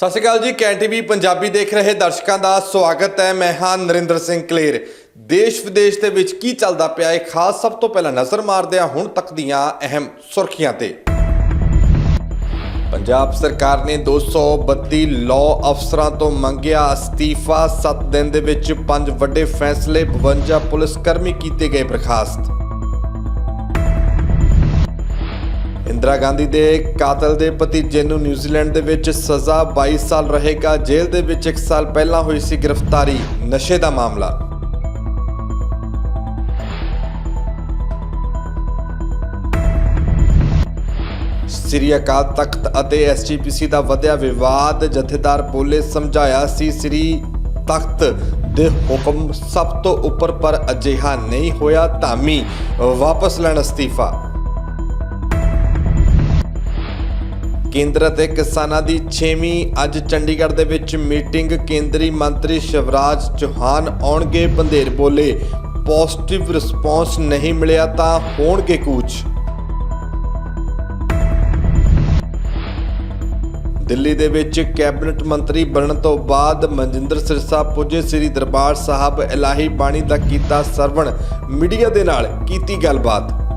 ਸਤਿ ਸ਼੍ਰੀ ਅਕਾਲ ਜੀ, can TV Punjabi ਦੇਖ ਰਹੇ ਦਰਸ਼ਕਾਂ ਦਾ ਸਵਾਗਤ ਹੈ। ਮੈਂ ਹਾਂ ਨਰਿੰਦਰ ਸਿੰਘ ਕਲੇਰ। ਦੇਸ਼ ਵਿਦੇਸ਼ ਦੇ ਵਿੱਚ ਕੀ ਚੱਲਦਾ ਪਿਆ ਹੈ ਖਾਸ ਸਭ ਤੋਂ ਪਹਿਲਾਂ ਨਜ਼ਰ ਮਾਰਦੇ ਹਾਂ ਹੁਣ ਤੱਕ ਦੀਆਂ ਅਹਿਮ ਸੁਰਖੀਆਂ ਤੇ। ਪੰਜਾਬ ਸਰਕਾਰ ਨੇ 232 ਲਾਅ ਅਫਸਰਾਂ ਤੋਂ ਮੰਗਿਆ ਅਸਤੀਫਾ। 7 ਦਿਨ ਦੇ ਵਿੱਚ ਪੰਜ ਵੱਡੇ ਫੈਸਲੇ 52 ਪੁਲਿਸ ਕਰਮੀ ਕੀਤੇ ਗਏ ਬਰਖਾਸਤ। ਇੰਦਰਾ ਗਾਂਧੀ ਦੇ ਕਾਤਲ ਦੇ ਭਤੀਜੇ ਨੂੰ ਨਿਊਜ਼ੀਲੈਂਡ ਦੇ ਵਿੱਚ ਸਜ਼ਾ 22 ਸਾਲ ਰਹੇਗਾ। ਜੇਲ੍ਹ ਦੇ ਵਿੱਚ 1 ਸਾਲ ਪਹਿਲਾਂ ਹੋਈ ਸੀ ਗ੍ਰਿਫਤਾਰੀ। ਨਸ਼ੇ ਦਾ ਮਾਮਲਾ। ਸ੍ਰੀ ਅਕਾਲ ਤਖਤ ਅਤੇ ਐਸਜੀਪੀਸੀ ਦਾ ਵਧਿਆ ਵਿਵਾਦ, ਜਥੇਦਾਰ ਬੋਲੇ ਸਮਝਾਇਆ ਸੀ, ਸ੍ਰੀ ਤਖਤ ਦੇ ਹੁਕਮ ਸਭ ਤੋਂ ਉੱਪਰ ਪਰ ਅਜਿਹਾ ਨਹੀਂ ਹੋਇਆ ਧਾਮੀ ਵਾਪਸ ਲੈਣ ਅਸਤੀਫਾ। ਕੇਂਦਰ ਅਤੇ ਕਿਸਾਨਾਂ ਦੀ 6ਵੀਂ ਅੱਜ ਚੰਡੀਗੜ੍ਹ ਦੇ ਵਿੱਚ ਮੀਟਿੰਗ। ਕੇਂਦਰੀ ਮੰਤਰੀ ਸ਼ਿਵਰਾਜ ਚੌਹਾਨ ਆਉਣਗੇ ਬੰਦੇਰ ਬੋਲੇ। ਪੋਜ਼ਿਟਿਵ ਰਿਸਪੌਂਸ ਨਹੀਂ ਮਿਲਿਆ ਤਾਂ ਹੋਣਗੇ ਕੂਚ। ਦਿੱਲੀ ਦੇ ਵਿੱਚ ਕੈਬਨਿਟ ਮੰਤਰੀ ਬਣਨ ਤੋਂ ਬਾਅਦ ਮਨਜਿੰਦਰ ਸਿਰਸਾ ਪੁੱਜੇ। ਸ੍ਰੀ ਦਰਬਾਰ ਸਾਹਿਬ ਇਲਾਹੀ ਬਾਣੀ ਦਾ ਕੀਤਾ ਸਰਵਣ। ਮੀਡੀਆ ਦੇ ਨਾਲ ਕੀਤੀ ਗੱਲਬਾਤ।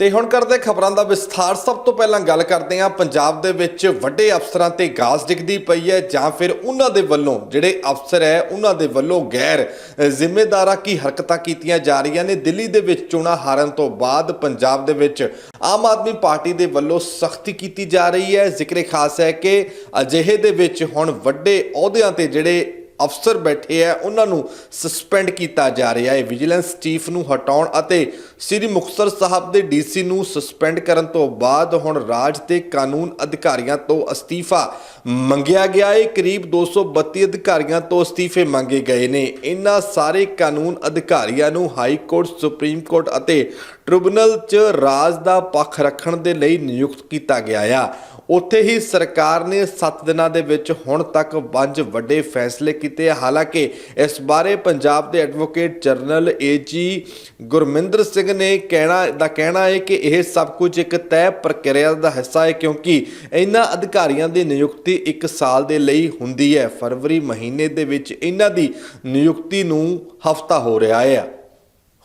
ਤੇ ਹੁਣ ਕਰਦੇ ਖਬਰਾਂ ਦਾ ਵਿਸਥਾਰ। ਸਭ ਤੋਂ ਪਹਿਲਾਂ ਗੱਲ ਕਰਦੇ ਹਾਂ ਪੰਜਾਬ ਦੇ ਵਿੱਚ ਵੱਡੇ ਅਫਸਰਾਂ ਤੇ ਗਾਸ ਡਿੱਗਦੀ ਪਈ ਹੈ ਜਾਂ ਫਿਰ ਉਹਨਾਂ ਦੇ ਵੱਲੋਂ, ਜਿਹੜੇ ਅਫਸਰ ਹੈ, ਉਹਨਾਂ ਦੇ ਵੱਲੋਂ ਗੈਰ ਜ਼ਿੰਮੇਦਾਰਾਂ ਕੀ ਹਰਕਤਾਂ ਕੀਤੀਆਂ ਜਾ ਰਹੀਆਂ ਨੇ? ਦਿੱਲੀ ਦੇ ਵਿੱਚ ਚੋਣਾਂ ਹਾਰਨ ਤੋਂ ਬਾਅਦ ਪੰਜਾਬ ਦੇ ਵਿੱਚ ਆਮ ਆਦਮੀ ਪਾਰਟੀ ਦੇ ਵੱਲੋਂ ਸਖਤੀ ਕੀਤੀ ਜਾ ਰਹੀ ਹੈ। ਜ਼ਿਕਰੇ ਖਾਸ ਹੈ ਕਿ ਅਜਿਹੇ ਦੇ ਵਿੱਚ ਹੁਣ ਵੱਡੇ ਅਹੁਦਿਆਂ ਤੇ ਜਿਹੜੇ ਅਫਸਰ ਬੈਠੇ ਆ, ਉਹਨਾਂ ਨੂੰ ਸਸਪੈਂਡ ਕੀਤਾ ਜਾ ਰਿਹਾ ਹੈ। ਵਿਜੀਲੈਂਸ ਚੀਫ ਨੂੰ ਹਟਾਉਣ ਅਤੇ ਸ੍ਰੀ ਮੁਕਤਸਰ ਸਾਹਿਬ ਦੇ ਡੀਸੀ ਨੂੰ ਸਸਪੈਂਡ ਕਰਨ ਤੋਂ ਬਾਅਦ ਹੁਣ ਰਾਜ ਦੇ ਕਾਨੂੰਨ ਅਧਿਕਾਰੀਆਂ ਤੋਂ ਅਸਤੀਫਾ ਮੰਗਿਆ ਗਿਆ ਹੈ। ਕਰੀਬ 232 ਅਧਿਕਾਰੀਆਂ ਤੋਂ ਅਸਤੀਫੇ ਮੰਗੇ ਗਏ ਨੇ। ਇਹਨਾਂ ਸਾਰੇ ਕਾਨੂੰਨ ਅਧਿਕਾਰੀਆਂ ਨੂੰ ਹਾਈ ਕੋਰਟ, ਸੁਪਰੀਮ ਕੋਰਟ ਅਤੇ ਟ੍ਰਿਬਿਊਨਲ 'ਚ ਰਾਜ ਦਾ ਪੱਖ ਰੱਖਣ ਦੇ ਲਈ ਨਿਯੁਕਤ ਕੀਤਾ ਗਿਆ ਆ। ਉੱਥੇ ਹੀ ਸਰਕਾਰ ਨੇ 7 ਦਿਨਾਂ ਦੇ ਵਿੱਚ ਹੁਣ ਤੱਕ ਪੰਜ ਵੱਡੇ ਫੈਸਲੇ ਕੀਤੇ ਆ। ਹਾਲਾਂਕਿ ਇਸ ਬਾਰੇ ਪੰਜਾਬ ਦੇ advocate general AG Gurminder Singh ਨੇ ਕਹਿਣਾ, ਦਾ ਕਹਿਣਾ ਹੈ ਕਿ ਇਹ ਸਭ ਕੁਝ ਇੱਕ ਤੈਅ ਪ੍ਰਕਿਰਿਆ ਦਾ ਹਿੱਸਾ ਹੈ, ਕਿਉਂਕਿ ਇਹਨਾਂ ਅਧਿਕਾਰੀਆਂ ਦੀ ਨਿਯੁਕਤੀ 1 ਸਾਲ ਦੇ ਲਈ ਹੁੰਦੀ ਹੈ। ਫਰਵਰੀ ਮਹੀਨੇ ਦੇ ਵਿੱਚ ਇਹਨਾਂ ਦੀ ਨਿਯੁਕਤੀ ਨੂੰ ਹਫਤਾ ਹੋ ਰਿਹਾ ਹੈ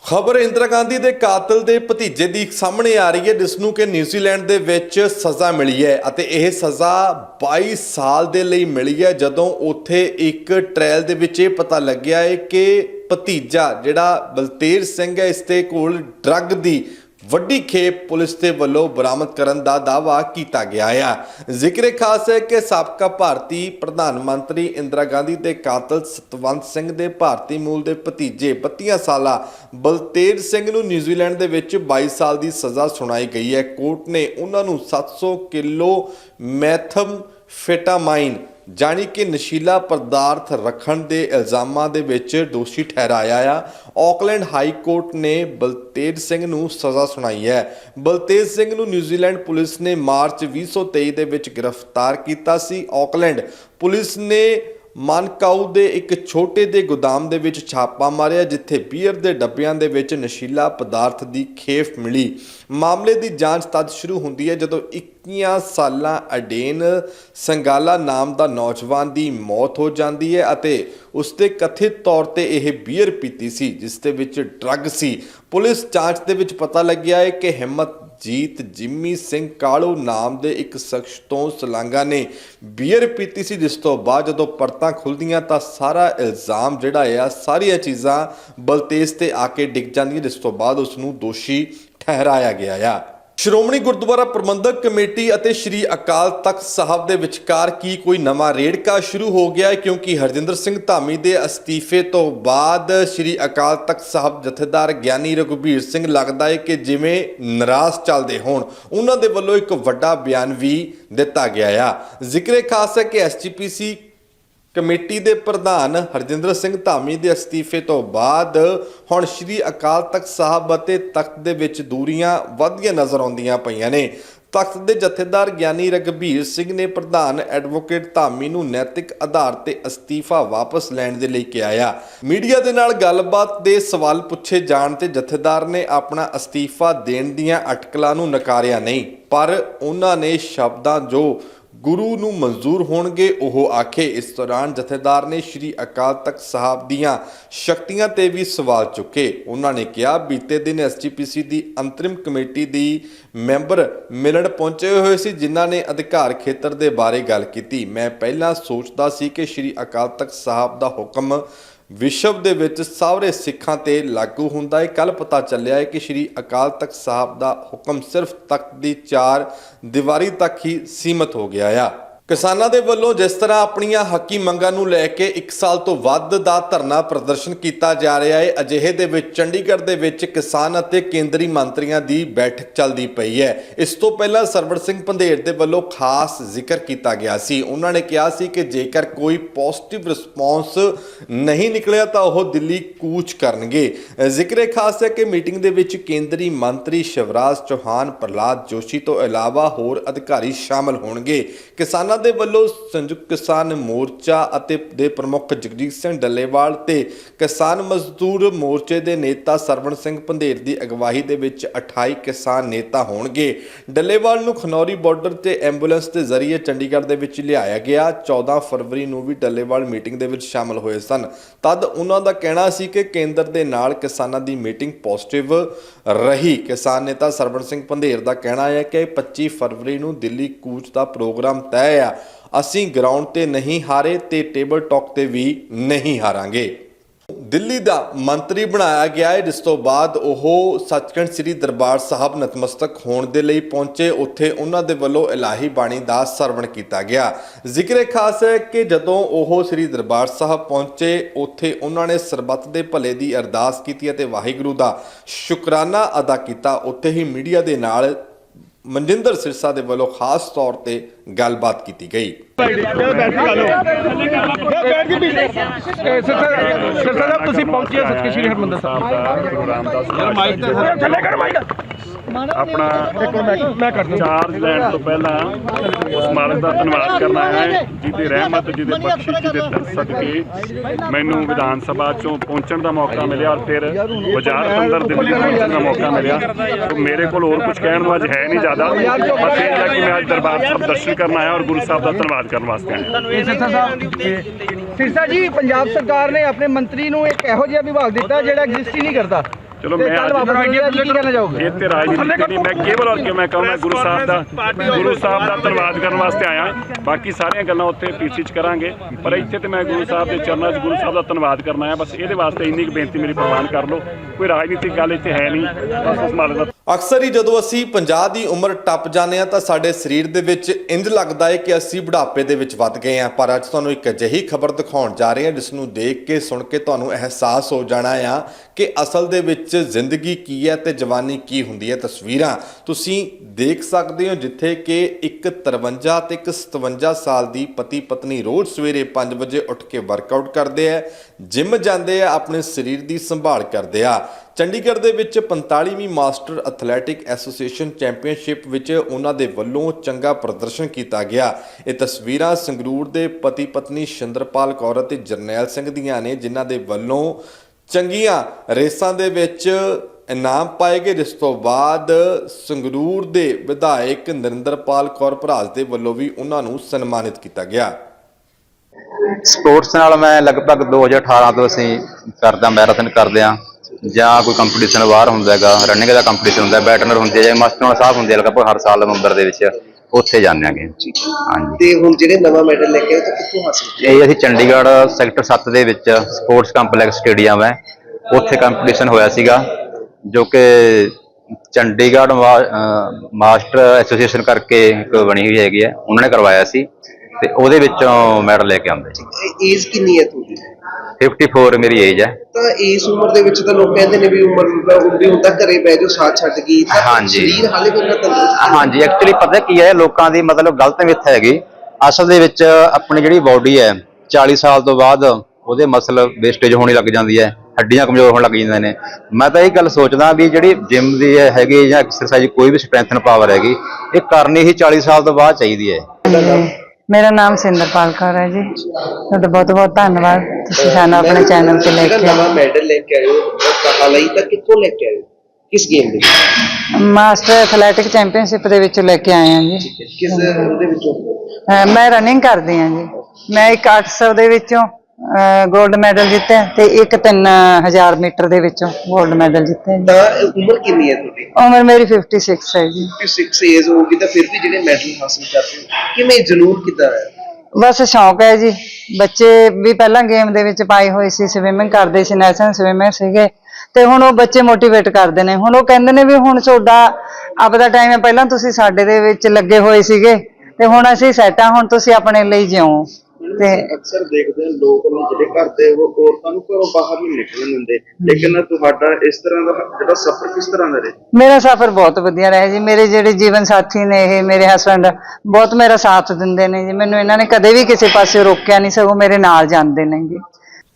ਖਬਰ ਇੰਦਰਾ ਗਾਂਧੀ ਦੇ ਕਾਤਲ ਦੇ ਭਤੀਜੇ ਦੀ ਸਾਹਮਣੇ ਆ ਰਹੀ ਹੈ, ਜਿਸ ਨੂੰ ਕਿ ਨਿਊਜ਼ੀਲੈਂਡ ਦੇ ਵਿੱਚ ਸਜ਼ਾ ਮਿਲੀ ਹੈ ਅਤੇ ਇਹ ਸਜ਼ਾ 22 ਸਾਲ ਦੇ ਲਈ ਮਿਲੀ ਹੈ, ਜਦੋਂ ਉੱਥੇ ਇੱਕ ਟ੍ਰਾਇਲ ਦੇ ਵਿੱਚ ਇਹ ਪਤਾ ਲੱਗਿਆ ਹੈ ਕਿ ਭਤੀਜਾ ਜਿਹੜਾ ਬਲਤੇਜ ਸਿੰਘ ਹੈ, ਇਸ ਦੇ ਕੋਲ ਡਰੱਗ ਦੀ ਵੱਡੀ ਖੇਪ ਪੁਲਿਸ ਦੇ ਵੱਲੋਂ ਬਰਾਮਦ ਕਰਨ ਦਾ ਦਾਅਵਾ ਕੀਤਾ ਗਿਆ ਹੈ ਜ਼ਿਕਰੇ ਖਾਸ ਹੈ ਕਿ ਸਾਬਕਾ ਭਾਰਤੀ ਪ੍ਰਧਾਨ ਮੰਤਰੀ ਇੰਦਰਾ ਗਾਂਧੀ ਦੇ ਕਾਤਲ ਸਤਵੰਤ ਸਿੰਘ ਦੇ ਭਾਰਤੀ ਮੂਲ ਦੇ ਭਤੀਜੇ 32 ਸਾਲਾ ਬਲਤੇਜ ਸਿੰਘ ਨੂੰ ਨਿਊਜ਼ੀਲੈਂਡ ਦੇ ਵਿੱਚ 22 ਸਾਲ ਦੀ ਸਜ਼ਾ ਸੁਣਾਈ ਗਈ ਹੈ। ਕੋਰਟ ਨੇ ਉਹਨਾਂ ਨੂੰ 700 ਕਿਲੋ ਮੈਥਮ ਫੇਟਾਮਾਈਨ ਜਾਣੀ ਕਿ ਨਸ਼ੀਲਾ ਪਦਾਰਥ ਰੱਖਣ ਦੇ ਇਲਜ਼ਾਮਾਂ ਦੇ ਵਿੱਚ ਦੋਸ਼ੀ ਠਹਿਰਾਇਆ ਆ। ਆਕਲੈਂਡ ਹਾਈ ਕੋਰਟ ਨੇ ਬਲਤੇਜ ਸਿੰਘ ਨੂੰ ਸਜ਼ਾ ਸੁਣਾਈ ਹੈ। ਬਲਤੇਜ ਸਿੰਘ ਨੂੰ ਨਿਊਜ਼ੀਲੈਂਡ ਪੁਲਿਸ ਨੇ ਮਾਰਚ 2023 ਦੇ ਵਿੱਚ ਗ੍ਰਿਫਤਾਰ ਕੀਤਾ ਸੀ। ਆਕਲੈਂਡ ਪੁਲਿਸ ਨੇ ਮਾਨਕਾਊ ਦੇ ਇੱਕ ਛੋਟੇ ਦੇ ਗੋਦਾਮ ਦੇ ਵਿੱਚ ਛਾਪਾ ਮਾਰਿਆ, ਜਿੱਥੇ ਬੀਅਰ ਦੇ ਡੱਬਿਆਂ ਦੇ ਵਿੱਚ ਨਸ਼ੀਲਾ ਪਦਾਰਥ ਦੀ ਖੇਪ ਮਿਲੀ। ਮਾਮਲੇ ਦੀ ਜਾਂਚ ਤਦ ਸ਼ੁਰੂ ਹੁੰਦੀ ਹੈ ਜਦੋਂ 21 ਸਾਲਾਂ ਅਡੇਨ ਸੰਗਾਲਾ ਨਾਮ ਦਾ ਨੌਜਵਾਨ ਦੀ ਮੌਤ ਹੋ ਜਾਂਦੀ ਹੈ ਅਤੇ ਉਸ ਦੇ ਕਥਿਤ ਤੌਰ ਤੇ ਇਹ ਬੀਅਰ ਪੀਤੀ ਸੀ, ਜਿਸ ਦੇ ਵਿੱਚ ਡਰੱਗ ਸੀ। ਪੁਲਿਸ ਜਾਂਚ ਦੇ ਵਿੱਚ ਪਤਾ ਲੱਗਿਆ ਹੈ ਕਿ ਹਿੰਮਤ ਜੀਤ ਜਿੰਮੀ ਸਿੰਘ ਕਾਲੂ ਨਾਮ ਦੇ ਇੱਕ ਸ਼ਖਸ ਤੋਂ ਸਲਾਂਗਾ ਨੇ ਬੀਅਰ ਪੀਤੀ ਸੀ, ਜਿਸ ਤੋਂ ਬਾਅਦ ਜਦੋਂ ਪਰਤਾਂ ਖੁੱਲਦੀਆਂ ਤਾਂ ਸਾਰਾ ਇਲਜ਼ਾਮ ਜਿਹੜਾ ਆ, ਸਾਰੀਆਂ ਚੀਜ਼ਾਂ ਬਲਤੇਜ ਤੇ ਆ ਕੇ ਡਿੱਗ ਜਾਂਦੀਆਂ, ਜਿਸ ਤੋਂ ਬਾਅਦ ਉਸ ਨੂੰ ਦੋਸ਼ੀ ਠਹਿਰਾਇਆ ਗਿਆ ਆ। ਸ਼੍ਰੋਮਣੀ ਗੁਰਦੁਆਰਾ ਪ੍ਰਬੰਧਕ ਕਮੇਟੀ ਅਤੇ ਸ਼੍ਰੀ ਅਕਾਲ ਤਖਤ ਸਾਹਿਬ ਦੇ ਵਿਚਕਾਰ ਕੀ ਕੋਈ ਨਵਾਂ ਰੇੜਕਾ ਸ਼ੁਰੂ ਹੋ ਗਿਆ ਹੈ? ਕਿਉਂਕਿ ਹਰਜਿੰਦਰ ਸਿੰਘ ਧਾਮੀ ਦੇ ਅਸਤੀਫੇ ਤੋਂ ਬਾਅਦ ਸ਼੍ਰੀ ਅਕਾਲ ਤਖਤ ਸਾਹਿਬ ਜਥੇਦਾਰ ਗਿਆਨੀ ਰਘੁਬੀਰ ਸਿੰਘ ਲੱਗਦਾ ਹੈ ਕਿ ਜਿਵੇਂ ਨਾਰਾਜ਼ ਚੱਲਦੇ ਹੋਣ, ਉਹਨਾਂ ਦੇ ਵੱਲੋਂ ਇੱਕ ਵੱਡਾ ਬਿਆਨ ਵੀ ਦਿੱਤਾ ਗਿਆ ਆ। ਜ਼ਿਕਰੇ ਖਾਸ ਹੈ ਕਿ ਐਸਜੀਪੀਸੀ ਕਮੇਟੀ ਦੇ ਪ੍ਰਧਾਨ ਹਰਜਿੰਦਰ ਸਿੰਘ ਧਾਮੀ ਦੇ ਅਸਤੀਫੇ ਤੋਂ ਬਾਅਦ ਹੁਣ ਸ੍ਰੀ ਅਕਾਲ ਤਖਤ ਸਾਹਿਬ ਅਤੇ ਤਖਤ ਦੇ ਵਿੱਚ ਦੂਰੀਆਂ ਵੱਧਦੀਆਂ ਨਜ਼ਰ ਆਉਂਦੀਆਂ ਪਈਆਂ ਨੇ। ਤਖਤ ਦੇ ਜਥੇਦਾਰ ਗਿਆਨੀ ਰਗਬੀਰ ਸਿੰਘ ਨੇ ਪ੍ਰਧਾਨ ਐਡਵੋਕੇਟ ਧਾਮੀ ਨੂੰ ਨੈਤਿਕ ਆਧਾਰ ਤੇ ਅਸਤੀਫਾ ਵਾਪਸ ਲੈਣ ਦੇ ਲਈ ਕਿਹਾ ਆ। ਮੀਡੀਆ ਦੇ ਨਾਲ ਗੱਲਬਾਤ ਦੇ ਸਵਾਲ ਪੁੱਛੇ ਜਾਣ ਤੇ ਜਥੇਦਾਰ ਨੇ ਆਪਣਾ ਅਸਤੀਫਾ ਦੇਣ ਦੀਆਂ ਅਟਕਲਾਂ ਨੂੰ ਨਕਾਰਿਆ ਨਹੀਂ, ਪਰ ਉਹਨਾਂ ਨੇ ਸ਼ਬਦਾਂ ਜੋ ਗੁਰੂ ਨੂੰ ਮਨਜ਼ੂਰ ਹੋਣਗੇ, ਉਹ ਆਖੇ, ਇਸ ਦੌਰਾਨ ਜਥੇਦਾਰ ਨੇ ਸ੍ਰੀ ਅਕਾਲ ਤਖਤ ਸਾਹਿਬ ਦੀਆਂ ਸ਼ਕਤੀਆਂ ਤੇ ਵੀ ਸਵਾਲ ਚੁੱਕੇ। ਉਹਨਾਂ ਨੇ ਕਿਹਾ, ਬੀਤੇ ਦਿਨ ਐਸਜੀਪੀਸੀ ਦੀ ਅੰਤਰਿਮ ਕਮੇਟੀ ਦੀ ਮੈਂਬਰ ਮਿਲਣ ਪਹੁੰਚੇ ਹੋਏ ਸੀ, ਜਿਨ੍ਹਾਂ ਨੇ ਅਧਿਕਾਰ ਖੇਤਰ ਦੇ ਬਾਰੇ ਗੱਲ ਕੀਤੀ। ਮੈਂ ਪਹਿਲਾਂ ਸੋਚਦਾ ਸੀ ਕਿ ਸ੍ਰੀ ਅਕਾਲ ਤਖਤ ਸਾਹਿਬ ਦਾ ਹੁਕਮ ਵਿਸ਼ਵ ਦੇ ਵਿੱਚ ਸਾਰੇ ਸਿੱਖਾਂ ਤੇ ਲਾਗੂ ਹੁੰਦਾ ਹੈ। ਕੱਲ ਪਤਾ ਚੱਲਿਆ ਹੈ ਕਿ ਸ੍ਰੀ ਅਕਾਲ ਤਖਤ ਸਾਹਿਬ ਦਾ ਹੁਕਮ ਸਿਰਫ ਤਖਤ ਦੀ ਚਾਰ ਦੀਵਾਰੀ ਤੱਕ ਹੀ ਸੀਮਤ ਹੋ ਗਿਆ ਆ। ਕਿਸਾਨਾਂ ਦੇ ਵੱਲੋਂ ਜਿਸ ਤਰ੍ਹਾਂ ਆਪਣੀਆਂ ਹੱਕੀ ਮੰਗਾਂ ਨੂੰ ਲੈ ਕੇ 1 ਸਾਲ ਤੋਂ ਵੱਧ ਦਾ ਧਰਨਾ ਪ੍ਰਦਰਸ਼ਨ ਕੀਤਾ ਜਾ ਰਿਹਾ ਹੈ ਅਜਿਹੇ ਦੇ ਵਿੱਚ ਚੰਡੀਗੜ੍ਹ ਦੇ ਵਿੱਚ ਕਿਸਾਨ ਅਤੇ ਕੇਂਦਰੀ ਮੰਤਰੀਆਂ ਦੀ ਬੈਠਕ ਚੱਲਦੀ ਪਈ ਹੈ। ਇਸ ਤੋਂ ਪਹਿਲਾਂ ਸਰਵਰ ਸਿੰਘ ਪੰਧੇਰ ਦੇ ਵੱਲੋਂ ਖਾਸ ਜ਼ਿਕਰ ਕੀਤਾ ਗਿਆ ਸੀ। ਉਹਨਾਂ ਨੇ ਕਿਹਾ ਸੀ ਕਿ ਜੇਕਰ ਕੋਈ ਪੋਜ਼ਿਟਿਵ ਰਿਸਪੌਂਸ ਨਹੀਂ ਨਿਕਲਿਆ ਤਾਂ ਉਹ ਦਿੱਲੀ ਕੂਚ ਕਰਨਗੇ। ਅ, ਜ਼ਿਕਰੇ ਖਾਸ ਹੈ ਕਿ ਮੀਟਿੰਗ ਦੇ ਵਿੱਚ ਕੇਂਦਰੀ ਮੰਤਰੀ ਸ਼ਿਵਰਾਜ ਚੌਹਾਨ ਪ੍ਰਲਾਦ ਜੋਸ਼ੀ ਤੋਂ ਇਲਾਵਾ ਹੋਰ ਅਧਿਕਾਰੀ ਸ਼ਾਮਲ ਹੋਣਗੇ। ਕਿਸਾਨਾਂ ਦੇ ਵੱਲੋਂ ਸੰਯੁਕਤ ਕਿਸਾਨ ਮੋਰਚਾ ਅਤੇ ਦੇ ਪ੍ਰਮੁੱਖ ਜਗਜੀਤ ਸਿੰਘ ਡੱਲੇਵਾਲ ਤੇ ਕਿਸਾਨ ਮਜ਼ਦੂਰ ਮੋਰਚੇ ਦੇ ਨੇਤਾ ਸਰਵਣ ਸਿੰਘ ਪੰਧੇਰ ਦੀ ਅਗਵਾਈ ਦੇ ਵਿੱਚ 28 ਕਿਸਾਨ ਨੇਤਾ ਹੋਣਗੇ। ਡੱਲੇਵਾਲ ਨੂੰ ਖਨੌਰੀ ਬਾਰਡਰ ਤੇ ਐਂਬੂਲੈਂਸ ਦੇ ਜ਼ਰੀਏ ਚੰਡੀਗੜ੍ਹ ਦੇ ਵਿੱਚ ਲਿਆਇਆ ਗਿਆ। 14 ਫਰਵਰੀ ਨੂੰ ਵੀ ਡੱਲੇਵਾਲ ਮੀਟਿੰਗ ਦੇ ਵਿੱਚ ਸ਼ਾਮਲ ਹੋਏ ਸਨ। ਤਦ ਉਹਨਾਂ ਦਾ ਕਹਿਣਾ ਸੀ ਕਿ ਕੇਂਦਰ ਦੇ ਨਾਲ ਕਿਸਾਨਾਂ ਦੀ ਮੀਟਿੰਗ ਪੋਜ਼ਿਟਿਵ ਰਹੀ। ਕਿਸਾਨ ਨੇਤਾ ਸਰਵਣ ਸਿੰਘ ਪੰਧੇਰ ਦਾ ਕਹਿਣਾ ਹੈ ਕਿ 25 ਫਰਵਰੀ ਨੂੰ ਦਿੱਲੀ ਕੂਚ ਦਾ ਪ੍ਰੋਗਰਾਮ ਤੈਅ ਆ ਅਸੀਂ ਗਰਾਊਂਡ ਤੇ ਨਹੀਂ ਹਾਰੇ ਤੇ ਟੇਬਲ ਟਾਕ ਤੇ ਵੀ ਨਹੀਂ ਹਾਰਾਂਗੇ। ਦਿੱਲੀ ਦਾ ਮੰਤਰੀ ਬਣਾਇਆ ਗਿਆ ਹੈ, ਜਿਸ ਤੋਂ ਬਾਅਦ ਉਹ ਸੱਚਖੰਡ ਸ੍ਰੀ ਦਰਬਾਰ ਸਾਹਿਬ ਨਤਮਸਤਕ ਹੋਣ ਦੇ ਲਈ ਪਹੁੰਚੇ। ਉੱਥੇ ਉਹਨਾਂ ਦੇ ਵੱਲੋਂ ਇਲਾਹੀ ਬਾਣੀ ਦਾ ਸਰਵਣ ਕੀਤਾ ਗਿਆ। ਜ਼ਿਕਰੇ ਖਾਸ ਹੈ ਕਿ ਜਦੋਂ ਉਹ ਸ੍ਰੀ ਦਰਬਾਰ ਸਾਹਿਬ ਪਹੁੰਚੇ, ਉੱਥੇ ਉਹਨਾਂ ਨੇ ਸਰਬੱਤ ਦੇ ਭਲੇ ਦੀ ਅਰਦਾਸ ਕੀਤੀ ਅਤੇ ਵਾਹਿਗੁਰੂ ਦਾ ਸ਼ੁਕਰਾਨਾ ਅਦਾ ਕੀਤਾ। ਉੱਥੇ ਹੀ ਮੀਡੀਆ ਦੇ ਨਾਲ ਮਨਜਿੰਦਰ ਸਿਰਸਾ ਦੇ ਵੱਲੋਂ ਖਾਸ ਤੌਰ ਤੇ ਗੱਲਬਾਤ ਕੀਤੀ ਗਈ। ਸਰ ਸਾਹਿਬ ਤੁਸੀਂ ਪਹੁੰਚੇ ਹੋ ਸੱਚਖੰਡ ਸ੍ਰੀ ਹਰਿਮੰਦਰ ਸਾਹਿਬ। ਦਾ ਗੁਰੂ ਰਾਮਦਾਸ ਮਹਾਰਾਜ ਜੀ। ਸਾਹਿਬ ਥੱਲੇ ਕਰ ਮਾਈਕ। ਆਪਣਾ ਚਾਰਜ ਲੈਣ ਤੋਂ ਪਹਿਲਾਂ ਉਸ ਮਾਲਕ ਦਾ ਧੰਨਵਾਦ ਕਰਨਾ ਹੈ ਜਿਹਦੀ ਰਹਿਮਤ ਜਿਹਦੇ ਬਖਸ਼ਿਸ਼ ਜਿਹਦੇ ਸਦਕੇ ਮੈਨੂੰ ਵਿਧਾਨ ਸਭਾ ਚੋਂ ਪਹੁੰਚਣ ਦਾ ਮੌਕਾ ਮਿਲਿਆ ਔਰ ਫਿਰ ਵਜ਼ਾਰਤ ਅੰਦਰ ਦਿੱਲੀ ਪਹੁੰਚਣ ਦਾ ਮੌਕਾ ਮਿਲਿਆ। ਤੇ ਮੇਰੇ ਕੋਲ ਹੋਰ ਕੁਝ ਕਹਿਣ ਨੂੰ ਅੱਜ ਹੈ ਨਹੀਂ ਜ਼ਿਆਦਾ। ਬਸ ਇਹ ਹੈ ਕਿ ਮੈਂ ਅੱਜ ਦਰਬਾਰ ਸਾਹਿਬ ਦਰਸ਼ਨ ਕਰਨ ਆਇਆ ਔਰ ਗੁਰੂ ਸਾਹਿਬ ਦਾ ਧੰਨਵਾਦ ਕਰਨ ਵਾਸਤੇ ਆਇਆ। ਸਿਰਸਾ ਸਾਹਿਬ ਸਿਰਸਾ ਜੀ ਪੰਜਾਬ ਸਰਕਾਰ ਨੇ ਆਪਣੇ ਮੰਤਰੀ ਨੂੰ ਇੱਕ ਇਹੋ ਜਿਹਾ ਵਿਭਾਗ ਦਿੱਤਾ ਜਿਹੜਾ ਐਗਜ਼ਿਸਟ ਹੀ ਨਹੀਂ ਕਰਦਾ। ਚਲੋ ਮੈਂ ਅੱਜ ਇਹ ਤੇ ਰਾਜਨੀਤੀ ਨਹੀਂ। ਮੈਂ ਕੇਵਲ ਔਰ ਕਿ ਮੈਂ ਕਹੂੰਗਾ ਗੁਰੂ ਸਾਹਿਬ ਦਾ ਗੁਰੂ ਸਾਹਿਬ ਦਾ ਧੰਨਵਾਦ ਕਰਨ ਵਾਸਤੇ ਆਇਆ। ਬਾਕੀ ਸਾਰੀਆਂ ਗੱਲਾਂ ਉੱਥੇ ਪੀਸੀ ਚ ਕਰਾਂਗੇ। ਪਰ ਇੱਥੇ ਤੇ ਮੈਂ ਗੁਰੂ ਸਾਹਿਬ ਦੇ ਚਰਨਾਂ 'ਚ ਗੁਰੂ ਸਾਹਿਬ ਦਾ ਧੰਨਵਾਦ ਕਰਨ ਆਇਆ। ਬਸ ਇਹਦੇ ਵਾਸਤੇ ਇੰਨੀ ਕੁ ਬੇਨਤੀ ਮੇਰੀ ਪ੍ਰਵਾਨ ਕਰ ਲਓ। ਕੋਈ ਰਾਜਨੀਤਿਕ ਗੱਲ ਇੱਥੇ ਹੈ ਨਹੀਂ। ਬਸ ਉਸ ਮਾਲਕ ਦਾ ਅਕਸਰ ਹੀ ਜਦੋਂ ਅਸੀਂ 50 ਦੀ ਉਮਰ ਟੱਪ ਜਾਂਦੇ ਆ ਤਾਂ ਸਾਡੇ ਸਰੀਰ ਦੇ ਵਿੱਚ ਇੰਜ ਲੱਗਦਾ ਹੈ ਕਿ ਅਸੀਂ ਬੁਢਾਪੇ ਦੇ ਵਿੱਚ ਵੱਧ ਗਏ ਆ ਪਰ ਅੱਜ ਤੁਹਾਨੂੰ ਇੱਕ ਅਜਿਹੀ ਖਬਰ ਦਿਖਾਉਣ ਜਾ ਰਹੇ ਹਾਂ, ਜਿਸ ਨੂੰ ਦੇਖ ਕੇ ਸੁਣ ਕੇ ਤੁਹਾਨੂੰ ਅਹਿਸਾਸ ਹੋ ਜਾਣਾ ਆ ਕਿ ਅਸਲ ਦੇ ਵਿੱਚ ਜ਼ਿੰਦਗੀ ਕੀ ਹੈ ਤੇ ਜਵਾਨੀ ਕੀ ਹੁੰਦੀ ਹੈ। ਤਸਵੀਰਾਂ ਤੁਸੀਂ ਦੇਖ ਸਕਦੇ ਹੋ, ਜਿੱਥੇ ਕਿ ਇੱਕ 53 ਤੇ ਇੱਕ 57 ਸਾਲ ਦੀ ਪਤੀ ਪਤਨੀ ਰੋਜ਼ ਸਵੇਰੇ 5 ਵਜੇ ਉੱਠ ਕੇ ਵਰਕਆਊਟ ਕਰਦੇ ਆ ਜਿਮ ਜਾਂਦੇ ਆ ਆਪਣੇ ਸਰੀਰ ਦੀ ਸੰਭਾਲ ਕਰਦੇ ਆ। ਚੰਡੀਗੜ੍ਹ ਦੇ ਵਿੱਚ 45ਵੀਂ ਮਾਸਟਰ ਐਥਲੈਟਿਕ ਐਸੋਸੀਏਸ਼ਨ ਚੈਂਪੀਅਨਸ਼ਿਪ ਵਿੱਚ ਉਹਨਾਂ ਦੇ ਵੱਲੋਂ ਚੰਗਾ ਪ੍ਰਦਰਸ਼ਨ ਕੀਤਾ ਗਿਆ। ਇਹ ਤਸਵੀਰਾਂ ਸੰਗਰੂਰ ਦੇ ਪਤੀ ਪਤਨੀ ਸ਼ਿੰਦਰਪਾਲ ਕੌਰ ਅਤੇ ਜਰਨੈਲ ਸਿੰਘ ਦੀਆਂ ਨੇ, ਜਿਨ੍ਹਾਂ ਦੇ ਵੱਲੋਂ ਚੰਗੀਆਂ ਰੇਸਾਂ ਦੇ ਵਿੱਚ ਇਨਾਮ ਪਾਏ ਗਏ। ਜਿਸ ਤੋਂ ਬਾਅਦ ਸੰਗਰੂਰ ਦੇ ਵਿਧਾਇਕ ਨਰਿੰਦਰਪਾਲ ਕੌਰ ਭਰਾਜ ਦੇ ਵੱਲੋਂ ਵੀ ਉਹਨਾਂ ਨੂੰ ਸਨਮਾਨਿਤ ਕੀਤਾ ਗਿਆ। ਸਪੋਰਟਸ ਨਾਲ ਮੈਂ ਲਗਭਗ 2018 ਤੋਂ ਅਸੀਂ ਕਰਦਾ, ਮੈਰਾਥਨ ਕਰਦੇ ਆ ਜਾਂ ਕੋਈ ਕੰਪੀਟੀਸ਼ਨ ਬਾਹਰ ਹੁੰਦਾ ਹੈਗਾ ਰਨਿੰਗ ਦਾ ਕੰਪੀਟੀਸ਼ਨ ਹੁੰਦਾ ਬੈਟਨਰ ਹੁੰਦੇ ਆ ਜਾਂ ਮਾਸਟਰ ਸਾਹਿਬ ਹੁੰਦੇ ਆ ਲਗਭਗ ਹਰ ਸਾਲ ਨਵੰਬਰ ਦੇ ਵਿੱਚ ਉੱਥੇ ਜਾਂਦੇ ਆਂਗੇ ਹਾਂਜੀ। ਤੇ ਹੁਣ ਜਿਹੜੇ ਨਵਾਂ ਮੈਡਲ ਲੈ ਕੇ ਆਏ ਤਾਂ ਕਿੱਥੋਂ ਹਾਸਲ ਕੀਤਾ? ਇਹ ਅਸੀਂ ਚੰਡੀਗੜ੍ਹ ਸੈਕਟਰ 7 ਦੇ ਵਿੱਚ ਸਪੋਰਟਸ ਕੰਪਲੈਕਸ ਸਟੇਡੀਅਮ ਹੈ। ਉੱਥੇ ਕੰਪੀਟੀਸ਼ਨ ਹੋਇਆ ਸੀਗਾ ਜੋ ਕਿ ਚੰਡੀਗੜ੍ਹ ਮਾਸਟਰ ਐਸੋਸੀਏਸ਼ਨ ਕਰਕੇ ਇੱਕ ਬਣੀ ਹੋਈ ਹੈਗੀ ਹੈ ਉਹਨਾਂ ਨੇ ਕਰਵਾਇਆ ਸੀ ਤੇ ਉਹਦੇ ਵਿੱਚੋਂ ਮੈਡਲ ਲੈ ਕੇ ਆਉਂਦੇ ਸੀ ਏਜ ਕਿੰਨੀ ਹੈ ਤੁਹਾਡੀ? 54 ਮੇਰੀ ਏਜ ਹੈ। ਤਾਂ ਇਸ ਉਮਰ ਦੇ ਵਿੱਚ ਤਾਂ ਲੋਕ ਕਹਿੰਦੇ ਨੇ ਵੀ ਉਮਰ ਵੀ ਹੁੰਦਾ ਘਰੇ ਬਹਿ ਜਾਓ ਸਾਥ ਛੱਡ ਗਈ ਤਾਂ ਹਾਂਜੀ। ਸਰੀਰ ਹਾਲੇ ਵੀ ਉਹਨਾਂ ਤੰਦਰੁਸਤ। ਹਾਂਜੀ ਐਕਚੁਅਲੀ ਪਤਾ ਕੀ ਹੈ ਲੋਕਾਂ ਦੀ ਮਤਲਬ ਗਲਤ ਮਿੱਥ ਹੈਗੀ। ਅਸਲ ਦੇ ਵਿੱਚ ਆਪਣੀ ਜਿਹੜੀ ਬਾਡੀ ਹੈ 40 ਸਾਲ ਤੋਂ ਬਾਅਦ ਉਹਦੇ ਮਸਲ ਵੇਸਟੇਜ ਹੋਣੀ ਲੱਗ ਜਾਂਦੀ ਹੈ ਹੱਡੀਆਂ ਕਮਜ਼ੋਰ ਹੋਣ ਲੱਗ ਜਾਂਦੀਆਂ ਨੇ। ਮੈਂ ਤਾਂ ਇਹ ਗੱਲ ਸੋਚਦਾ ਵੀ ਜਿਹੜੀ ਜਿਮ ਦੀ ਹੈ ਹੈਗੀ ਜਾਂ ਐਕਸਰਸਾਈਜ਼ ਕੋਈ ਵੀ ਸਟਰੈਂਥਨ ਪਾਵਰ ਹੈਗੀ ਇਹ ਕਰਨੀ ਹੀ 40 ਸਾਲ ਤੋਂ ਬਾਅਦ ਚਾਹੀਦੀ ਹੈ। ਮੇਰਾ ਨਾਮ ਸਿੰਦਰਪਾਲ ਕੌਰ ਹੈ ਜੀ। ਤੁਹਾਡਾ ਬਹੁਤ ਬਹੁਤ ਧੰਨਵਾਦ। ਤੁਸੀਂ ਸਾਨੂੰ ਆਪਣੇ ਚੈਨਲ ਤੇ ਲੈ ਕੇ ਆਏ ਨਵਾਂ ਮੈਡਲ ਲੈ ਕੇ ਆਏ ਹੋ ਕਹਾ ਲਈ ਤਾਂ ਕਿੱਥੋਂ ਲੈ ਕੇ ਆਏ ਹੋ? ਕਿਸ ਗੇਮ ਦੇ? ਮਾਸਟਰ ਐਥਲੈਟਿਕ ਚੈਂਪੀਅਨਸ਼ਿਪ ਦੇ ਵਿੱਚ ਲੈ ਕੇ ਆਏ ਹਾਂ ਜੀ। ਕਿਸ ਉਹਦੇ ਵਿੱਚੋਂ? ਮੈਂ ਰਨਿੰਗ ਕਰਦੀ ਹਾਂ ਜੀ। ਮੈਂ ਇੱਕ 800 ਦੇ ਵਿੱਚੋਂ 골ਡ ਮੈਡਲ ਜਿੱਤਿਆ ਤੇ ਇੱਕ 3000 ਮੀਟਰ ਦੇ ਵਿੱਚੋਂ 골ਡ ਮੈਡਲ ਜਿੱਤਿਆ ਜੀ ਤਾਂ ਉਮਰ ਕਿੰਨੀ ਹੈ ਤੁਹਾਡੀ? ਉਮਰ ਮੇਰੀ 56 ਹੈ ਜੀ। 56 ਏਜ ਹੋਊਗੀ ਤਾਂ ਫਿਰ ਵੀ ਜਿਹੜੇ ਮੈਡਲ ਹਾਸਲ ਕਰ ਰਹੇ ਹੋ ਕਿਵੇਂ ਜਨੂਨ ਕਿੱਦਾਂ ਹੈ ਬਸ ਸ਼ੌਂਕ ਹੈ ਜੀ। ਬੱਚੇ ਵੀ ਪਹਿਲਾਂ ਗੇਮ ਦੇ ਵਿੱਚ ਪਾਏ ਹੋਏ ਸੀ ਸਵਿਮਿੰਗ ਕਰਦੇ ਸੀ ਨੈਸ਼ਨਲ ਸਵਿਮਰ ਸੀਗੇ। ਤੇ ਹੁਣ ਉਹ ਬੱਚੇ ਮੋਟੀਵੇਟ ਕਰਦੇ ਨੇ। ਹੁਣ ਉਹ ਕਹਿੰਦੇ ਨੇ ਵੀ ਹੁਣ ਤੁਹਾਡਾ ਆਪਦਾ ਟਾਈਮ ਹੈ। ਪਹਿਲਾਂ ਤੁਸੀਂ ਸਾਡੇ ਦੇ ਵਿੱਚ ਲੱਗੇ ਹੋਏ ਸੀਗੇ। ਤੇ ਹੁਣ ਅਸੀਂ ਸੈੱਟ ਆ ਹੁਣ ਤੁਸੀਂ ਆਪਣੇ ਲਈ ਜਿਉ। ਤੇ ਅਕਸਰ ਦੇਖਦੇ ਹਾਂ ਲੋਕ ਨੇ ਜਿਹੜੇ ਘਰ ਦੇ ਉਹ ਔਰਤਾਂ ਨੂੰ ਘਰੋਂ ਬਾਹਰ ਨਹੀਂ ਨਿਕਲਣ ਦਿੰਦੇ। ਲੇਕਿਨ ਤੁਹਾਡਾ ਇਸ ਤਰ੍ਹਾਂ ਦਾ ਜਿਹੜਾ ਸਫ਼ਰ ਕਿਸ ਤਰ੍ਹਾਂ ਦਾ ਰਿਹਾ? ਮੇਰਾ ਸਫ਼ਰ ਬਹੁਤ ਵਧੀਆ ਰਿਹਾ ਜੀ। ਮੇਰੇ ਜਿਹੜੇ ਜੀਵਨ ਸਾਥੀ ਨੇ ਇਹ ਮੇਰੇ ਹਸਬੰਡ ਬਹੁਤ ਮੇਰਾ ਸਾਥ ਦਿੰਦੇ ਨੇ ਜੀ। ਮੈਨੂੰ ਇਹਨਾਂ ਨੇ ਕਦੇ ਵੀ ਕਿਸੇ ਪਾਸੇ ਰੋਕਿਆ ਨਹੀਂ ਸਗੋਂ ਮੇਰੇ ਨਾਲ ਜਾਂਦੇ ਨੇ ਜੀ।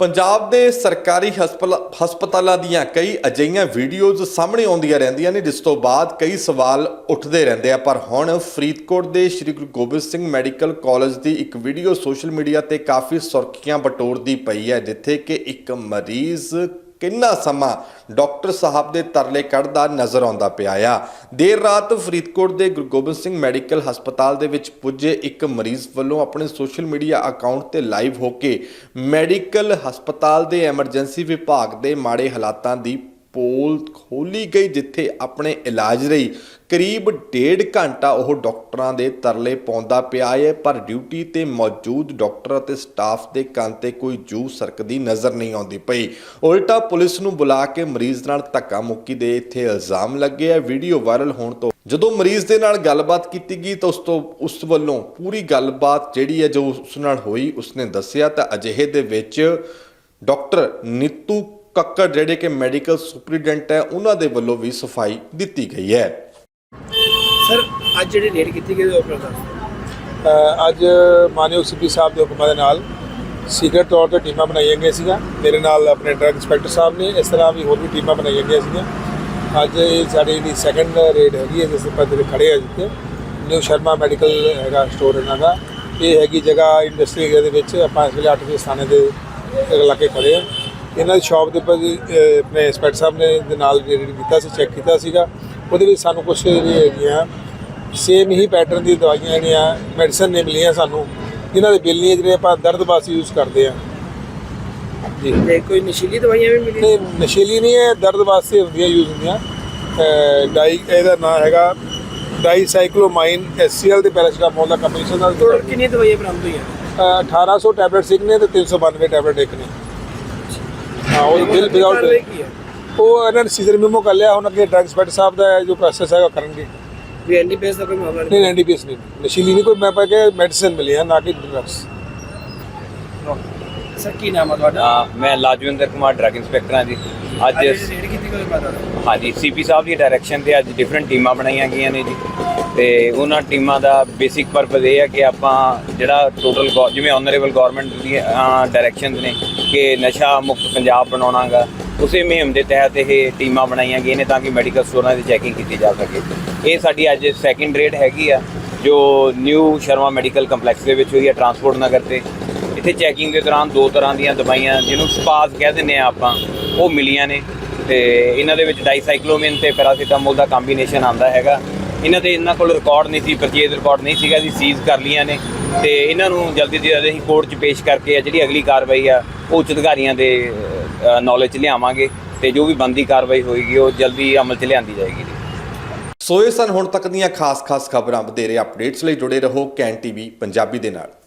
ਪੰਜਾਬ ਦੇ ਸਰਕਾਰੀ ਹਸਪਲ- ਹਸਪਤਾਲਾਂ ਦੀਆਂ ਕਈ ਅਜਿਹੀਆਂ ਵੀਡੀਓਜ਼ ਸਾਹਮਣੇ ਆਉਂਦੀਆਂ ਰਹਿੰਦੀਆਂ ਨੇ, ਜਿਸ ਤੋਂ ਬਾਅਦ ਕਈ ਸਵਾਲ ਉੱਠਦੇ ਰਹਿੰਦੇ ਆ। ਪਰ ਹੁਣ ਫਰੀਦਕੋਟ ਦੇ ਸ੍ਰੀ ਗੁਰੂ ਗੋਬਿੰਦ ਸਿੰਘ ਮੈਡੀਕਲ ਕਾਲਜ ਦੀ ਇੱਕ ਵੀਡੀਓ ਸੋਸ਼ਲ ਮੀਡੀਆ ਤੇ ਕਾਫੀ ਸੁਰਖੀਆਂ ਬਟੋਰਦੀ ਪਈ ਹੈ, ਜਿੱਥੇ ਕਿ ਇੱਕ ਮਰੀਜ਼ ਕਿੰਨਾ ਸਮਾਂ ਡਾਕਟਰ ਸਾਹਿਬ ਦੇ ਤਰਲੇ ਕੱਢਦਾ ਨਜ਼ਰ ਆਉਂਦਾ ਪਿਆ ਆ। ਦੇਰ ਰਾਤ ਫਰੀਦਕੋਟ ਦੇ ਗੁਰੂ ਗੋਬਿੰਦ ਸਿੰਘ ਮੈਡੀਕਲ ਹਸਪਤਾਲ ਦੇ ਵਿੱਚ ਪੁੱਜੇ ਇੱਕ ਮਰੀਜ਼ ਵੱਲੋਂ ਆਪਣੇ ਸੋਸ਼ਲ ਮੀਡੀਆ ਅਕਾਊਂਟ ਤੇ ਲਾਈਵ ਹੋ ਕੇ ਮੈਡੀਕਲ ਹਸਪਤਾਲ ਦੇ ਐਮਰਜੈਂਸੀ ਵਿਭਾਗ ਦੇ ਮਾੜੇ ਹਾਲਾਤਾਂ ਦੀ ਪੋਲ ਖੋਲੀ ਗਈ ਜਿੱਥੇ ਆਪਣੇ ਇਲਾਜ ਲਈ ਕਰੀਬ ਡੇਢ ਘੰਟਾ ਉਹ ਡਾਕਟਰਾਂ ਦੇ ਤਰਲੇ ਪਾਉਂਦਾ ਪਿਆ ਹੈ, ਪਰ ਡਿਊਟੀ ਤੇ ਮੌਜੂਦ ਡਾਕਟਰ ਅਤੇ ਸਟਾਫ ਦੇ ਕੰਨ ਤੇ ਕੋਈ ਜੂ ਸਰਕਦੀ ਨਜ਼ਰ ਨਹੀਂ ਆਉਂਦੀ ਪਈ। ਉਲਟਾ ਪੁਲਿਸ ਨੂੰ ਬੁਲਾ ਕੇ ਮਰੀਜ਼ ਨਾਲ ਧੱਕਾ ਮੁੱਕੀ ਦੇ ਇੱਥੇ ਇਲਜ਼ਾਮ ਲੱਗੇ ਆ। ਵੀਡੀਓ ਵਾਇਰਲ ਹੋਣ ਤੋਂ ਜਦੋਂ ਮਰੀਜ਼ ਦੇ ਨਾਲ ਗੱਲਬਾਤ ਕੀਤੀ ਗਈ ਤਾਂ ਉਸ ਤੋਂ, ਉਸ ਵੱਲੋਂ ਪੂਰੀ ਗੱਲਬਾਤ ਜਿਹੜੀ ਹੈ ਜੋ ਉਸ ਨਾਲ ਹੋਈ, ਉਸਨੇ ਦੱਸਿਆ ਤਾਂ ਅਜਿਹੇ ਦੇ ਵਿੱਚ ਡਾਕਟਰ ਨੀਤੂ ਕੱਕੜ ਜਿਹੜੇ ਕਿ ਮੈਡੀਕਲ ਸੁਪਰੀਡੈਂਟ ਹੈ ਉਹਨਾਂ ਦੇ ਵੱਲੋਂ ਵੀ ਸਫ਼ਾਈ ਦਿੱਤੀ ਗਈ ਹੈ। ਸਰ ਅੱਜ ਜਿਹੜੀ ਰੇਡ ਕੀਤੀ ਗਈ ਉਹ ਅੱਜ ਮਾਨਯੋਗ ਸੀਪੀ ਸਾਹਿਬ ਦੇ ਹੁਕਮਾਂ ਦੇ ਨਾਲ ਸੀਕ੍ਰੇਟ ਤੌਰ ਤੇ ਟੀਮਾਂ ਬਣਾਈਆਂ ਗਈਆਂ ਸੀਗਾ ਮੇਰੇ ਨਾਲ ਆਪਣੇ ਡਰੱਗ ਇੰਸਪੈਕਟਰ ਸਾਹਿਬ ਨੇ ਇਸ ਤਰ੍ਹਾਂ ਵੀ ਹੋਰ ਵੀ ਟੀਮਾਂ ਬਣਾਈਆਂ ਗਈਆਂ ਸੀਗੀਆਂ। ਅੱਜ ਇਹ ਸਾਡੀ ਦੀ ਸੈਕੰਡ ਰੇਡ ਹੈਗੀ ਹੈ ਜਿਸ ਦੇ ਪੱਧਰ ਤੇ ਖੜੇ ਆ ਜਿੱਥੇ ਨਿਊ ਸ਼ਰਮਾ ਮੈਡੀਕਲ ਹੈਗਾ ਸਟੋਰ ਇਹਨਾਂ ਦਾ। ਇਹ ਹੈਗੀ ਜਗ੍ਹਾ ਇੰਡਸਟਰੀ ਏਰੀਆ ਦੇ ਵਿੱਚ ਆਪਾਂ ਇਸ ਵੇਲੇ 8 ਵਜੇ ਸਥਾਨੇ ਦੇ ਇਲਾਕੇ ਖੜੇ ਆ। ਇਹਨਾਂ ਦੀ ਸ਼ਾਪ ਦੇ ਉੱਪਰ ਆਪਣੇ ਇੰਸਪੈਕਟਰ ਸਾਹਿਬ ਨੇ ਦੇ ਨਾਲ ਰੇਡ ਕੀਤਾ ਸੀ ਚੈੱਕ ਕੀਤਾ ਸੀਗਾ। ਉਹਦੇ ਵਿੱਚ ਸਾਨੂੰ ਕੁਝ ਜਿਹੜੀਆਂ ਹੈਗੀਆਂ ਸੇਮ ਹੀ ਪੈਟਰਨ ਦੀ ਦਵਾਈਆਂ ਜਿਹੜੀਆਂ ਮੈਡੀਸਨ ਨੇ ਮਿਲੀਆਂ ਸਾਨੂੰ ਜਿਨ੍ਹਾਂ ਦੇ ਬਿੱਲ ਨਹੀਂ ਜਿਹੜੇ ਆਪਾਂ ਦਰਦ ਵਾਸਤੇ ਯੂਜ਼ ਕਰਦੇ ਆ ਜੀ। ਤੇ ਕੋਈ ਨਸ਼ੀਲੀ ਦਵਾਈਆਂ ਵੀ ਮਿਲੀਆਂ? ਇਹ ਨਸ਼ੀਲੀ ਨਹੀਂ ਹੈ ਦਰਦ ਵਾਸਤੇ ਹੁੰਦੀਆਂ ਯੂਜ਼ ਹੁੰਦੀਆਂ। ਡਾਈ ਇਹਦਾ ਨਾਮ ਹੈਗਾ ਡਾਈਸਾਈਕਲੋਮਾਈਨ ਐਸਸੀਐਲ ਤੇ ਪੈਰਾਸੀਟਾਮੋਲ ਦਾ ਕੰਬੀਨੇਸ਼ਨ ਨਾਲ ਕਿੰਨੀਆਂ ਦਵਾਈਆਂ ਬਰਾਮਦ ਹੋਈਆਂ? ਅਹ 1800 ਟੈਬਲੇਟ ਇੱਕ ਨੇ ਤੇ 392 ਟੈਬਲੇਟ ਇੱਕ ਨੇ। ਹਾਂ ਉਹ ਬਿੱਲ ਵਿਦਆਊਟ ਕਾਰਵਾਈ ਕੀ ਹੈ? ਉਹ ਇਹਨਾਂ ਨੇ ਸੀਜ਼ਰ ਮੈਮੋ ਕਰ ਲਿਆ ਹੁਣ ਅੱਗੇ ਡਰੱਗ ਇੰਸਪੈਕਟਰ ਸਾਹਿਬ ਦਾ ਜੋ ਪ੍ਰੋਸੈਸ ਹੈਗਾ ਕਰਨਗੇ। ਵੀ ਐਨਡੀਪੀਐਸ ਦਾ ਕੋਈ ਮਾਮਲਾ ਨਹੀਂ? ਨਹੀਂ ਐਨਡੀਪੀਐਸ ਨਹੀਂ। ਨਸ਼ੀਲੀ ਨਹੀਂ ਕੋਈ ਮੈਂ ਪਾ ਕੇ ਮੈਡੀਸਨ ਮਿਲੀ ਹੈ ਨਾ ਕਿ ਡਰੱਗਸ ਸਰ ਕੀ ਨਾਮ ਆ ਤੁਹਾਡਾ? ਹਾਂ ਮੈਂ ਲਾਜਵਿੰਦਰ ਕੁਮਾਰ ਡਰੱਗ ਇੰਸਪੈਕਟਰ ਹਾਂ ਜੀ। ਅੱਜ ਜਿਹੜੀ ਕੀਤੀ ਉਹ ਪਤਾ। ਹਾਂਜੀ ਸੀਪੀ ਸਾਹਿਬ ਦੀ ਡਾਇਰੈਕਸ਼ਨ ਤੇ ਅੱਜ ਡਿਫਰੈਂਟ ਟੀਮਾਂ ਬਣਾਈਆਂ ਗਈਆਂ ਨੇ ਜੀ। ਤੇ ਉਹਨਾਂ ਟੀਮਾਂ ਦਾ ਬੇਸਿਕ ਪਰਪਸ ਇਹ ਹੈ ਕਿ ਆਪਾਂ ਜਿਹੜਾ ਟੋਟਲ ਜਿਵੇਂ ਆਨਰੇਬਲ ਗਵਰਨਮੈਂਟ ਦੀ ਡਾਇਰੈਕਸ਼ਨ ਨੇ ਕਿ ਨਸ਼ਾ ਮੁਕਤ ਪੰਜਾਬ ਬਣਾਉਣਾਗਾ, ਉਸੇ ਮੁਹਿੰਮ ਦੇ ਤਹਿਤ ਇਹ ਟੀਮਾਂ ਬਣਾਈਆਂ ਗਈਆਂ ਨੇ ਤਾਂ ਕਿ ਮੈਡੀਕਲ ਸਟੋਰਾਂ ਦੀ ਚੈਕਿੰਗ ਕੀਤੀ ਜਾ ਸਕੇ। ਇਹ ਸਾਡੀ ਅੱਜ ਸੈਕਿੰਡ ਰੇਡ ਹੈਗੀ ਆ, ਜੋ ਨਿਊ ਸ਼ਰਮਾ ਮੈਡੀਕਲ ਕੰਪਲੈਕਸ ਦੇ ਵਿੱਚ ਹੋਈ ਹੈ ਟਰਾਂਸਪੋਰਟ ਨਗਰ ਤੇ। ਇੱਥੇ ਚੈਕਿੰਗ ਦੇ ਦੌਰਾਨ ਦੋ ਤਰ੍ਹਾਂ ਦੀਆਂ ਦਵਾਈਆਂ ਜਿਹਨੂੰ ਸਪਾਸ ਕਹਿ ਦਿੰਦੇ ਆ ਆਪਾਂ, ਉਹ ਮਿਲੀਆਂ ਨੇ ਤੇ ਇਹਨਾਂ ਦੇ ਵਿੱਚ ਡਾਈਸਾਈਕਲੋਮਿਨ ਤੇ ਪੈਰਾਸੀਟਾਮੋਲ ਦਾ ਕੰਬੀਨੇਸ਼ਨ ਆਂਦਾ ਹੈਗਾ। ਇਹਨਾਂ ਤੇ ਇਹਨਾਂ ਕੋਲ ਰਿਕਾਰਡ ਨਹੀਂ ਸੀ ਪਰਚੇਜ਼ ਰਿਕਾਰਡ ਨਹੀਂ ਸੀਗਾ ਜੀ ਸੀਜ਼ ਕਰ ਲਈਆਂ ਨੇ। ਤੇ ਇਹਨਾਂ ਨੂੰ ਜਲਦੀ ਤੋਂ ਜਲਦੀ ਅਸੀਂ ਕੋਰਟ 'ਚ ਪੇਸ਼ ਕਰਕੇ ਆ, ਜਿਹੜੀ ਅਗਲੀ ਕਾਰਵਾਈ ਆ ਉਹ ਉੱਚ ਅਧਿਕਾਰੀਆਂ ਦੇ ਨੌਲੇਜ 'ਚ ਲਿਆਵਾਂਗੇ ਤੇ ਜੋ ਵੀ ਬੰਦੀ ਕਾਰਵਾਈ ਹੋਏਗੀ, ਉਹ ਜਲਦੀ ਅਮਲ 'ਚ ਲਿਆਂਦੀ ਜਾਏਗੀ ਜੀ। ਸੋ ਇਹ ਸਨ ਹੁਣ ਤੱਕ ਦੀਆਂ ਖਾਸ-ਖਾਸ ਖਬਰਾਂ। ਵਧੇਰੇ ਅਪਡੇਟਸ ਲਈ ਜੁੜੇ ਰਹੋ ਕੈਨ ਟੀਵੀ ਪੰਜਾਬੀ ਦੇ ਨਾਲ।